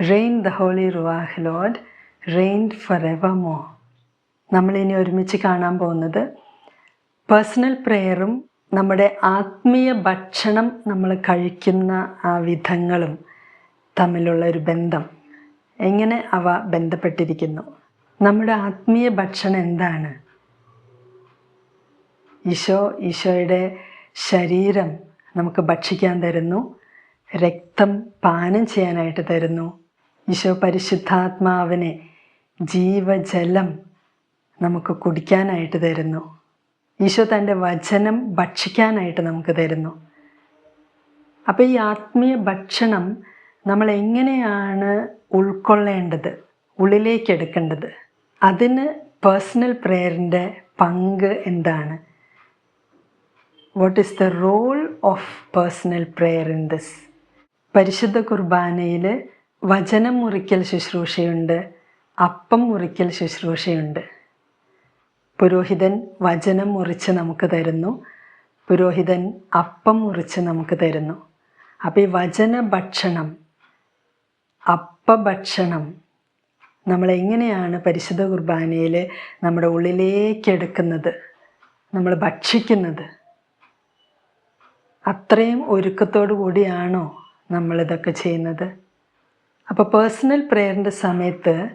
Rain the holy ruah lord rain more നമ്മളിനി ഒരുമിച്ച് കാണാൻ പോകുന്നത് പേഴ്സണൽ പ്രെയറും നമ്മുടെ ആത്മീയ ഭക്ഷണം നമ്മൾ കഴിക്കുന്ന ആ വിധങ്ങളും തമ്മിലുള്ള ഒരു ബന്ധം. എങ്ങനെ അവ ബന്ധപ്പെട്ടിരിക്കുന്നു? നമ്മുടെ ആത്മീയ ഭക്ഷണം എന്താണ്? ഈശോ ഈശോയുടെ ശരീരം നമുക്ക് ഭക്ഷിക്കാൻ തരുന്നു. രക്തം പാനം ചെയ്യാനായിട്ട് തരുന്നു. ഈശോ പരിശുദ്ധാത്മാവിനെ ജീവജലം നമുക്ക് കുടിക്കാനായിട്ട് തരുന്നു. ഈശോ തന്റെ വചനം ഭക്ഷിക്കാനായിട്ട് നമുക്ക് തരുന്നു. അപ്പോൾ ഈ ആത്മീയ ഭക്ഷണം നമ്മൾ എങ്ങനെയാണ് ഉൾക്കൊള്ളേണ്ടത്? ഉള്ളിലേക്ക് എടുക്കേണ്ടത്? അതിന് പേഴ്സണൽ പ്രെയറിന്റെ പങ്ക് എന്താണ്? What is the role of personal prayer in this പരിശുദ്ധ കുർബാനയിൽ വചനം മുറിക്കൽ ശുശ്രൂഷയുണ്ട് അപ്പം മുറിക്കൽ ശുശ്രൂഷയുണ്ട്. പുരോഹിതൻ വചനം മുറിച്ച് നമുക്ക് തരുന്നു പുരോഹിതൻ അപ്പം മുറിച്ച് നമുക്ക് തരുന്നു. അപ്പോൾ ഈ വചന ഭക്ഷണം അപ്പഭക്ഷണം നമ്മൾ എങ്ങനെയാണ് പരിശുദ്ധ കുർബാനയിൽ നമ്മുടെ ഉള്ളിലേക്കെടുക്കുന്നത് നമ്മൾ ഭക്ഷിക്കുന്നത്? അത്രയും ഒരുക്കത്തോടു കൂടിയാണോ നമ്മളിതൊക്കെ ചെയ്യുന്നത്? അപ്പോൾ പേഴ്സണൽ പ്രെയറിന്റെ സമയത്ത്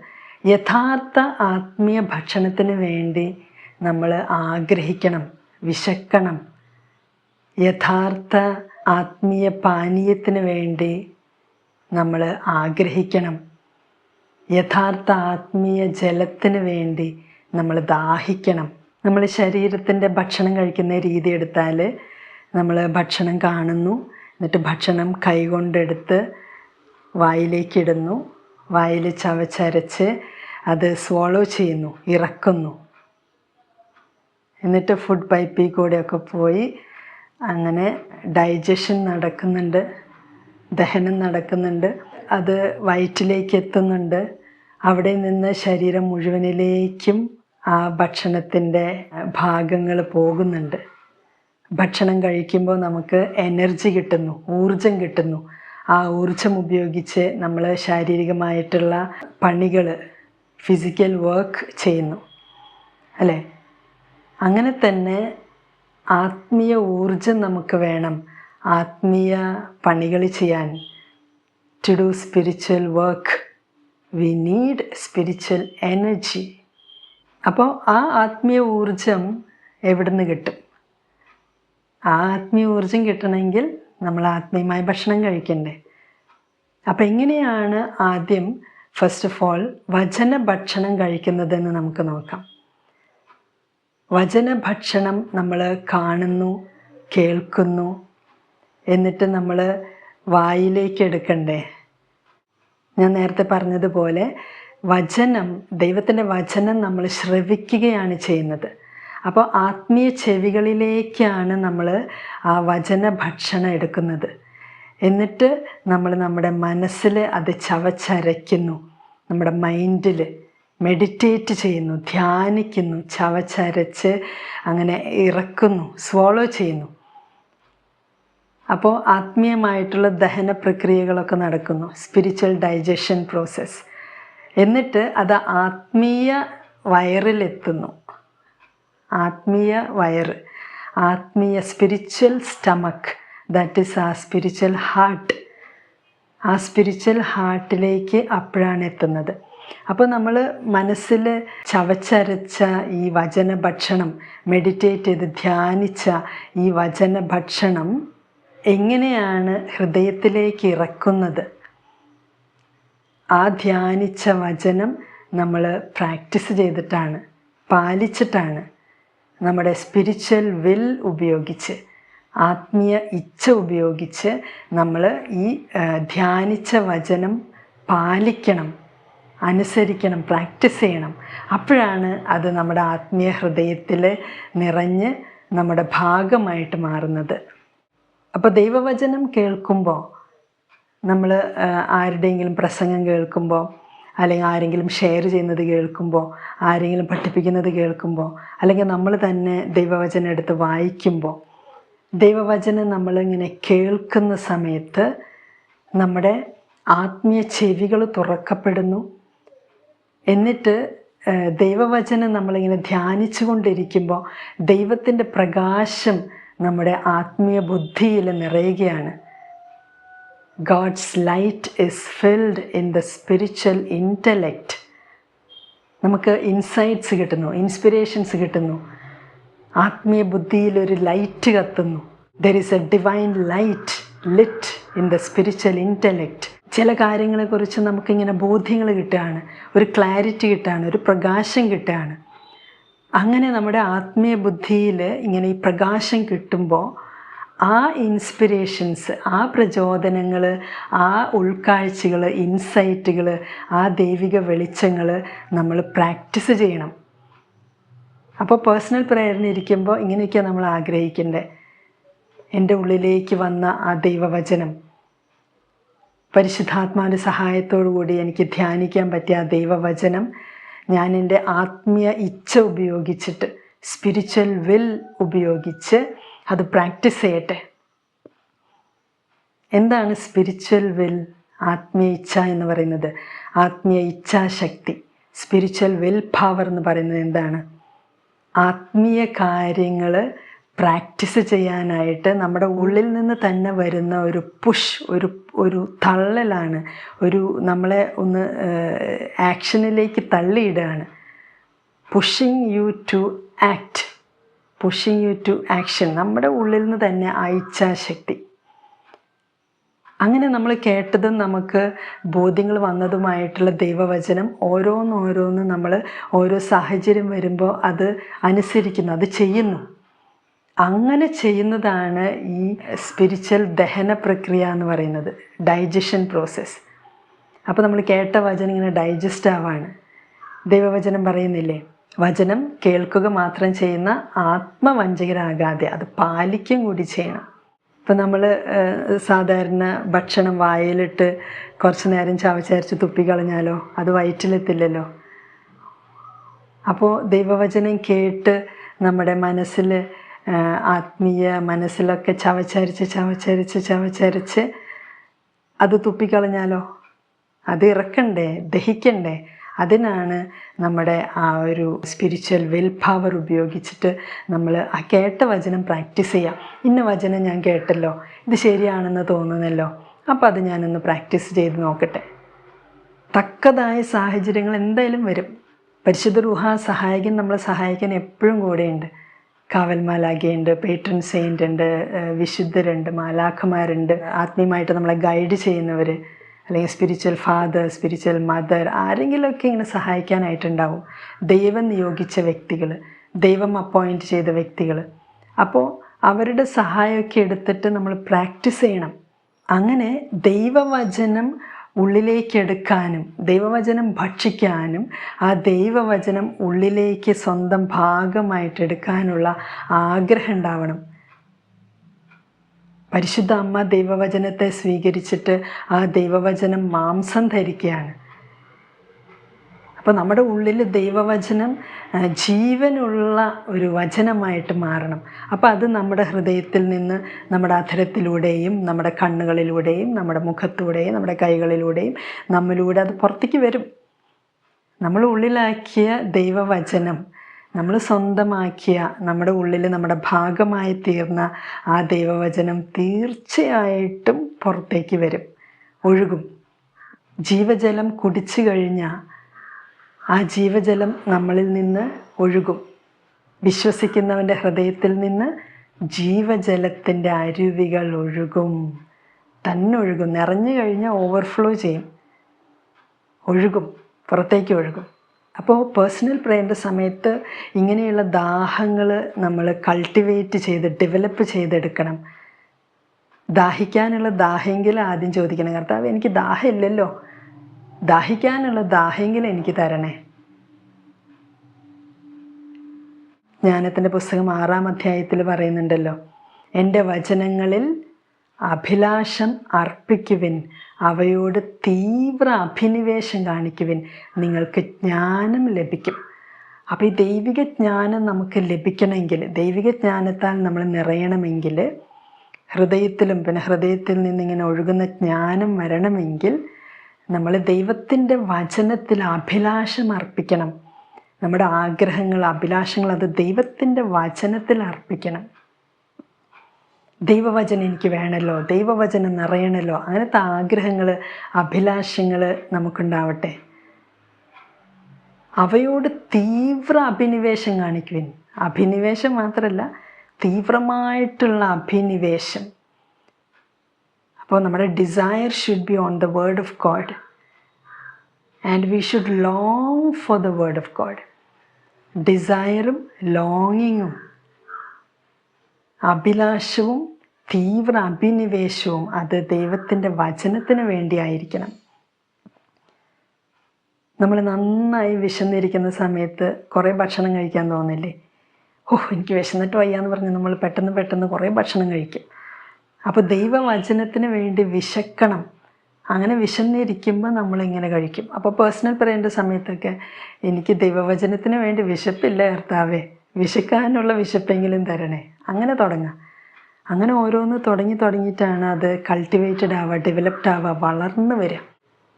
യഥാർത്ഥ ആത്മീയ ഭക്ഷണത്തിന് വേണ്ടി നമ്മൾ ആഗ്രഹിക്കണം വിശക്കണം. യഥാർത്ഥ ആത്മീയ പാനീയത്തിന് വേണ്ടി നമ്മൾ ആഗ്രഹിക്കണം. യഥാർത്ഥ ആത്മീയ ജലത്തിന് വേണ്ടി നമ്മൾ ദാഹിക്കണം. നമ്മൾ ശരീരത്തിന്റെ ഭക്ഷണം കഴിക്കുന്ന രീതി എടുത്താൽ നമ്മൾ ഭക്ഷണം കാണുന്നു എന്നിട്ട് ഭക്ഷണം കൈകൊണ്ടെടുത്ത് വായിലേക്കിടുന്നു. വായിൽ ചവച്ചരച്ച് അത് സ്വാളോ ചെയ്യുന്നു ഇറക്കുന്നു. എന്നിട്ട് ഫുഡ് പൈപ്പിൽ കൂടെയൊക്കെ പോയി അങ്ങനെ ഡൈജഷൻ നടക്കുന്നുണ്ട് ദഹനം നടക്കുന്നുണ്ട്. അത് വയറ്റിലേക്ക് എത്തുന്നുണ്ട് അവിടെ നിന്ന് ശരീരം മുഴുവനിലേക്കും ആ ഭക്ഷണത്തിന്റെ ഭാഗങ്ങൾ പോകുന്നുണ്ട്. ഭക്ഷണം കഴിക്കുമ്പോൾ നമുക്ക് എനർജി കിട്ടുന്നു ഊർജം കിട്ടുന്നു. ആ ഊർജം ഉപയോഗിച്ച് നമ്മൾ ശാരീരികമായിട്ടുള്ള പണികൾ ഫിസിക്കൽ വർക്ക് ചെയ്യുന്നു. അല്ലേ? അങ്ങനെ തന്നെ ആത്മീയ ഊർജം നമുക്ക് വേണം. ആത്മീയ പണികൾ ചെയ്യാൻ. To do spiritual work we need spiritual energy അപ്പോൾ ആ ആത്മീയ ഊർജം എവിടുന്ന് കിട്ടും? ആ ആത്മീയ ഊർജം കിട്ടണമെങ്കിൽ നമ്മൾ ആത്മീയമായ ഭക്ഷണം കഴിക്കണ്ടേ? അപ്പം എങ്ങനെയാണ് ആദ്യം ഫസ്റ്റ് ഓഫ് ഓൾ വചന ഭക്ഷണം കഴിക്കുന്നതെന്ന് നമുക്ക് നോക്കാം. വചന ഭക്ഷണം നമ്മൾ കാണുന്നു കേൾക്കുന്നു എന്നിട്ട് നമ്മൾ വായിലേക്ക് എടുക്കണ്ടേ? ഞാൻ നേരത്തെ പറഞ്ഞതുപോലെ വചനം ദൈവത്തിന്റെ വചനം നമ്മൾ ശ്രവിക്കുകയാണ് ചെയ്യുന്നത്. അപ്പോൾ ആത്മീയ ചെവികളിലേക്കാണ് നമ്മൾ ആ വചന ഭക്ഷണം എടുക്കുന്നത്. എന്നിട്ട് നമ്മൾ നമ്മുടെ മനസ്സിൽ അത് ചവച്ചരയ്ക്കുന്നു. നമ്മുടെ മൈൻഡിൽ മെഡിറ്റേറ്റ് ചെയ്യുന്നു ധ്യാനിക്കുന്നു ചവച്ചരച്ച് അങ്ങനെ ഇറക്കുന്നു സ്വോളോ ചെയ്യുന്നു. അപ്പോൾ ആത്മീയമായിട്ടുള്ള ദഹന പ്രക്രിയകളൊക്കെ നടക്കുന്നു സ്പിരിച്വൽ ഡൈജഷൻ പ്രോസസ്സ് എന്നിട്ട് അത് ആത്മീയ വയറിലെത്തുന്നു. ആത്മീയ വയറ് ആത്മീയ സ്പിരിച്വൽ സ്റ്റമക്ക് ദാറ്റ് ഈസ് ആ സ്പിരിച്വൽ ഹാർട്ട് ആ സ്പിരിച്വൽ ഹാർട്ടിലേക്ക് അപ്പോഴാണ് എത്തുന്നത്. അപ്പോൾ നമ്മൾ മനസ്സിൽ ചവച്ചരച്ച ഈ വചന ഭക്ഷണം മെഡിറ്റേറ്റ് ചെയ്ത് ധ്യാനിച്ച ഈ വചന ഭക്ഷണം എങ്ങനെയാണ് ഹൃദയത്തിലേക്ക് ഇറക്കുന്നത്? ആ ധ്യാനിച്ച വചനം നമ്മൾ പ്രാക്ടീസ് ചെയ്തിട്ടാണ് പാലിച്ചിട്ടാണ് നമ്മുടെ സ്പിരിച്വൽ വിൽ ഉപയോഗിച്ച് ആത്മീയ ഇച്ഛ ഉപയോഗിച്ച് നമ്മൾ ഈ ധ്യാനിച്ച വചനം പാലിക്കണം അനുസരിക്കണം പ്രാക്ടീസ് ചെയ്യണം. അപ്പോഴാണ് അത് നമ്മുടെ ആത്മീയ ഹൃദയത്തിൽ നിറഞ്ഞ് നമ്മുടെ ഭാഗമായിട്ട് മാറുന്നത്. അപ്പോൾ ദൈവവചനം കേൾക്കുമ്പോൾ നമ്മൾ ആരുടെയെങ്കിലും പ്രസംഗം കേൾക്കുമ്പോൾ അല്ലെങ്കിൽ ആരെങ്കിലും ഷെയർ ചെയ്യുന്നത് കേൾക്കുമ്പോൾ ആരെങ്കിലും പഠിപ്പിക്കുന്നത് കേൾക്കുമ്പോൾ അല്ലെങ്കിൽ നമ്മൾ തന്നെ ദൈവവചനം എടുത്ത് വായിക്കുമ്പോൾ ദൈവവചനം നമ്മളിങ്ങനെ കേൾക്കുന്ന സമയത്ത് നമ്മുടെ ആത്മീയ ചെവികൾ തുറക്കപ്പെടുന്നു. എന്നിട്ട് ദൈവവചനം നമ്മളിങ്ങനെ ധ്യാനിച്ചു കൊണ്ടിരിക്കുമ്പോൾ ദൈവത്തിന്റെ പ്രകാശം നമ്മുടെ ആത്മീയ ബുദ്ധിയിൽ നിറയുകയാണ്. God's light is filled in the spiritual intellect നമുക്ക് ഇൻസൈറ്റ്സ് കിട്ടുന്നു ഇൻസ്പിരേഷൻസ് കിട്ടുന്നു. ആത്മീയ ബുദ്ധിയിൽ ഒരു light കത്തുന്നു. There is a divine light lit in the spiritual intellect ചില കാര്യങ്ങളെക്കുറിച്ച് നമുക്കിങ്ങനെ ബോധ്യങ്ങൾ കിട്ടുകയാണ് ഒരു ക്ലാരിറ്റി കിട്ടുകയാണ് ഒരു പ്രകാശം കിട്ടുകയാണ്. അങ്ങനെ നമ്മുടെ ആത്മീയ ബുദ്ധിയിൽ ഇങ്ങനെ ഈ പ്രകാശം കിട്ടുമ്പോൾ ആ ഇൻസ്പിരേഷൻസ് ആ പ്രചോദനങ്ങൾ ആ ഉൾക്കാഴ്ചകൾ ഇൻസൈറ്റുകൾ ആ ദൈവിക വെളിച്ചങ്ങൾ നമ്മൾ പ്രാക്ടീസ് ചെയ്യണം. അപ്പോൾ പേഴ്സണൽ പ്രേയറിന് ഇരിക്കുമ്പോൾ ഇങ്ങനെയൊക്കെയാണ് നമ്മൾ ആഗ്രഹിക്കേണ്ടത് എന്റെ ഉള്ളിലേക്ക് വന്ന ആ ദൈവവചനം. പരിശുദ്ധാത്മാവിന്റെ സഹായത്തോടു കൂടി എനിക്ക് ധ്യാനിക്കാൻ പറ്റിയ ആ ദൈവവചനം ഞാൻ എന്റെ ആത്മീയ ഇച്ഛ ഉപയോഗിച്ചിട്ട് സ്പിരിച്വൽ വിൽ ഉപയോഗിച്ച് അത് പ്രാക്ടീസ് ചെയ്യട്ടെ. എന്താണ് സ്പിരിച്വൽ വിൽ ആത്മീയ ഇച്ഛ എന്ന് പറയുന്നത്? ആത്മീയ ഇച്ഛാശക്തി സ്പിരിച്വൽ വിൽ പവർ എന്ന് പറയുന്നത് എന്താണ്? ആത്മീയ കാര്യങ്ങൾ പ്രാക്ടീസ് ചെയ്യാനായിട്ട് നമ്മുടെ ഉള്ളിൽ നിന്ന് തന്നെ വരുന്ന ഒരു പുഷ് ഒരു ഒരു തള്ളലാണ് ഒരു നമ്മളെ ഒന്ന് ആക്ഷനിലേക്ക് തള്ളിയിടുകയാണ്. Pushing you to act pushing you to action നമ്മുടെ ഉള്ളിൽ നിന്ന് തന്നെ ആ ഇച്ഛാശക്തി അങ്ങനെ നമ്മൾ കേട്ടതും നമുക്ക് ബോധ്യങ്ങൾ വന്നതുമായിട്ടുള്ള ദൈവവചനം ഓരോന്നോരോന്ന് നമ്മൾ ഓരോ സാഹചര്യം വരുമ്പോൾ അത് അനുസരിക്കുന്നു അത് ചെയ്യുന്നു. അങ്ങനെ ചെയ്യുന്നതാണ് ഈ സ്പിരിച്വൽ ദഹന പ്രക്രിയ എന്ന് പറയുന്നത് ഡൈജഷൻ പ്രോസസ്സ് അപ്പോൾ നമ്മൾ കേട്ട വചനം ഇങ്ങനെ ഡൈജസ്റ്റ് ആവാണ്. ദൈവവചനം പറയുന്നില്ലേ? വചനം കേൾക്കുക മാത്രം ചെയ്യുന്ന ആത്മവഞ്ചകരാകാതെ അത് പാലിക്കും കൂടി ചെയ്യണം. ഇപ്പം നമ്മൾ സാധാരണ ഭക്ഷണം വായയിലിട്ട് കുറച്ച് നേരം ചവച്ചരച്ച് തുപ്പിക്കളഞ്ഞാലോ അത് വയറ്റിലെത്തില്ലല്ലോ. അപ്പോൾ ദൈവവചനം കേട്ട് നമ്മുടെ മനസ്സിൽ ആത്മീയ മനസ്സിലൊക്കെ ചവച്ചരച്ച് ചവച്ചരച്ച് ചവച്ചരച്ച് അത് തുപ്പിക്കളഞ്ഞാലോ അത് ഇറക്കണ്ടേ? ദഹിക്കണ്ടേ? അതിനാണ് നമ്മുടെ ആ ഒരു സ്പിരിച്വൽ വിൽ പവർ ഉപയോഗിച്ചിട്ട് നമ്മൾ ആ കേട്ട വചനം പ്രാക്ടീസ് ചെയ്യാം. ഇന്ന വചനം ഞാൻ കേട്ടല്ലോ ഇത് ശരിയാണെന്ന് തോന്നുന്നല്ലോ. അപ്പോൾ അത് ഞാനൊന്ന് പ്രാക്ടീസ് ചെയ്ത് നോക്കട്ടെ. തക്കതായ സാഹചര്യങ്ങൾ എന്തായാലും വരും. പരിശുദ്ധ റുഹ സഹായകൻ നമ്മളെ സഹായിക്കാൻ എപ്പോഴും കൂടെയുണ്ട്. കാവൽ മാലാഖയുണ്ട് പേട്രൺ സെയിന്റ് ഉണ്ട് വിശുദ്ധരുണ്ട് മാലാഖമാരുണ്ട്. ആത്മീയമായിട്ട് നമ്മളെ ഗൈഡ് ചെയ്യുന്നവർ അല്ലെങ്കിൽ സ്പിരിച്വൽ ഫാദർ സ്പിരിച്വൽ മദർ ആരെങ്കിലുമൊക്കെ ഇങ്ങനെ സഹായിക്കാനായിട്ടുണ്ടാവും. ദൈവം നിയോഗിച്ച വ്യക്തികൾ ദൈവം അപ്പോയിന്റ് ചെയ്ത വ്യക്തികൾ അപ്പോൾ അവരുടെ സഹായമൊക്കെ എടുത്തിട്ട് നമ്മൾ പ്രാക്ടീസ് ചെയ്യണം. അങ്ങനെ ദൈവവചനം ഉള്ളിലേക്കെടുക്കാനും ദൈവവചനം ഭക്ഷിക്കാനും ആ ദൈവവചനം ഉള്ളിലേക്ക് സ്വന്തം ഭാഗമായിട്ടെടുക്കാനുള്ള ആഗ്രഹം ഉണ്ടാവണം. പരിശുദ്ധ അമ്മ ദൈവവചനത്തെ സ്വീകരിച്ചിട്ട് ആ ദൈവവചനം മാംസം ധരിക്കുകയാണ്. അപ്പോൾ നമ്മുടെ ഉള്ളിൽ ദൈവവചനം ജീവനുള്ള ഒരു വചനമായിട്ട് മാറണം. അപ്പോൾ അത് നമ്മുടെ ഹൃദയത്തിൽ നിന്ന് നമ്മുടെ അധരത്തിലൂടെയും നമ്മുടെ കണ്ണുകളിലൂടെയും നമ്മുടെ മുഖത്തൂടെയും നമ്മുടെ കൈകളിലൂടെയും നമ്മിലൂടെ അത് പുറത്തേക്ക് വരും. നമ്മൾ ഉള്ളിലാക്കിയ ദൈവവചനം നമ്മൾ സ്വന്തമാക്കിയ നമ്മുടെ ഉള്ളിൽ നമ്മുടെ ഭാഗമായി തീർന്ന ആ ദൈവവചനം തീർച്ചയായിട്ടും പുറത്തേക്ക് വരും. ഒഴുകും. ജീവജലം കുടിച്ചു കഴിഞ്ഞാൽ ആ ജീവജലം നമ്മളിൽ നിന്ന് ഒഴുകും. വിശ്വസിക്കുന്നവന്റെ ഹൃദയത്തിൽ നിന്ന് ജീവജലത്തിന്റെ അരുവികൾ ഒഴുകും. തന്നൊഴുകും നിറഞ്ഞു കഴിഞ്ഞാൽ ഓവർഫ്ലോ ചെയ്യും. ഒഴുകും. പുറത്തേക്ക് ഒഴുകും. അപ്പോൾ പേഴ്സണൽ പ്രേയറിന്റെ സമയത്ത് ഇങ്ങനെയുള്ള ദാഹങ്ങൾ നമ്മൾ കൾട്ടിവേറ്റ് ചെയ്ത് ഡെവലപ്പ് ചെയ്തെടുക്കണം. ദാഹിക്കാനുള്ള ദാഹമെങ്കിലും ആദ്യം ചോദിക്കണം. കർത്താവ് എനിക്ക് ദാഹമില്ലല്ലോ. ദാഹിക്കാനുള്ള ദാഹമെങ്കിലും എനിക്ക് തരണേ. ജ്ഞാനത്തിന്റെ പുസ്തകം ആറാം അധ്യായത്തിൽ പറയുന്നുണ്ടല്ലോ എന്റെ വചനങ്ങളിൽ അഭിലാഷം അർപ്പിക്കുവിൻ. അവയോട് തീവ്ര അഭിനിവേശം കാണിക്കുവിൻ. നിങ്ങൾക്ക് ജ്ഞാനം ലഭിക്കും. അപ്പോൾ ഈ ദൈവിക ജ്ഞാനം നമുക്ക് ലഭിക്കണമെങ്കിൽ ദൈവിക ജ്ഞാനത്താൽ നമ്മൾ നിറയണമെങ്കിൽ ഹൃദയത്തിലും പിന്നെ ഹൃദയത്തിൽ നിന്നിങ്ങനെ ഒഴുകുന്ന ജ്ഞാനം വരണമെങ്കിൽ നമ്മൾ ദൈവത്തിന്റെ വചനത്തിൽ അഭിലാഷം അർപ്പിക്കണം. നമ്മുടെ ആഗ്രഹങ്ങൾ അഭിലാഷങ്ങൾ അത് ദൈവത്തിന്റെ വചനത്തിൽ അർപ്പിക്കണം. ദൈവവചനം എനിക്ക് വേണമല്ലോ ദൈവവചനം നിറയണമല്ലോ അങ്ങനത്തെ ആഗ്രഹങ്ങൾ അഭിലാഷങ്ങൾ നമുക്കുണ്ടാവട്ടെ. അവയോട് തീവ്ര അഭിനിവേശം കാണിക്കുവിൻ. അഭിനിവേശം മാത്രമല്ല തീവ്രമായിട്ടുള്ള അഭിനിവേശം. അപ്പോൾ നമ്മുടെ desire should be on the word of God and we should long for the word of God ഡിസയറും ലോങ്ങിങ്ങും അഭിലാഷവും തീവ്ര അഭിനിവേശവും അത് ദൈവത്തിന്റെ വചനത്തിന് വേണ്ടിയായിരിക്കണം. നമ്മൾ നന്നായി വിശന്നിരിക്കുന്ന സമയത്ത് കുറേ ഭക്ഷണം കഴിക്കാൻ തോന്നില്ലേ? ഓ എനിക്ക് വിശന്നിട്ട് വയ്യാന്ന് പറഞ്ഞ് നമ്മൾ പെട്ടെന്ന് പെട്ടെന്ന് കുറേ ഭക്ഷണം കഴിക്കും. അപ്പോൾ ദൈവവചനത്തിന് വേണ്ടി വിശക്കണം. അങ്ങനെ വിശന്നിരിക്കുമ്പോൾ നമ്മളിങ്ങനെ കഴിക്കും. അപ്പോൾ പേഴ്സണൽ പറയേണ്ട സമയത്തൊക്കെ എനിക്ക് ദൈവവചനത്തിന് വേണ്ടി വിശപ്പില്ല കർത്താവേ. വിശക്കാനുള്ള വിശപ്പെങ്കിലും തരണേ. അങ്ങനെ തുടങ്ങാം. അങ്ങനെ ഓരോന്ന് തുടങ്ങി തുടങ്ങിയിട്ടാണ് അത് കൾട്ടിവേറ്റഡ് ആവുക ഡെവലപ്ഡ് ആവുക വളർന്നു വരിക.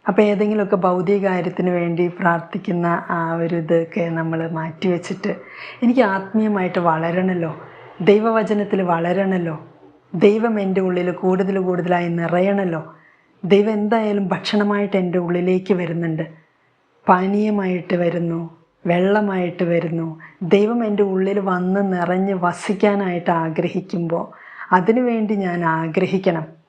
അപ്പോൾ ഏതെങ്കിലുമൊക്കെ ഭൗതിക കാര്യത്തിന് വേണ്ടി പ്രാർത്ഥിക്കുന്ന ആ ഒരു ഇതൊക്കെ നമ്മൾ മാറ്റിവെച്ചിട്ട് എനിക്ക് ആത്മീയമായിട്ട് വളരണമല്ലോ ദൈവവചനത്തിൽ വളരണമല്ലോ ദൈവം എന്റെ ഉള്ളിൽ കൂടുതൽ കൂടുതലായി നിറയണമല്ലോ ദൈവം എന്തായാലും ഭക്ഷണമായിട്ട് എന്റെ ഉള്ളിലേക്ക് വരുന്നുണ്ട്. പാനീയമായിട്ട് വരുന്നു. വെള്ളമായിട്ട് വരുന്നു. ദൈവം എന്റെ ഉള്ളിൽ വന്ന് നിറഞ്ഞ് വസിക്കാനായിട്ട് ആഗ്രഹിക്കുമ്പോൾ അതിനുവേണ്ടി ഞാൻ ആഗ്രഹിക്കണം.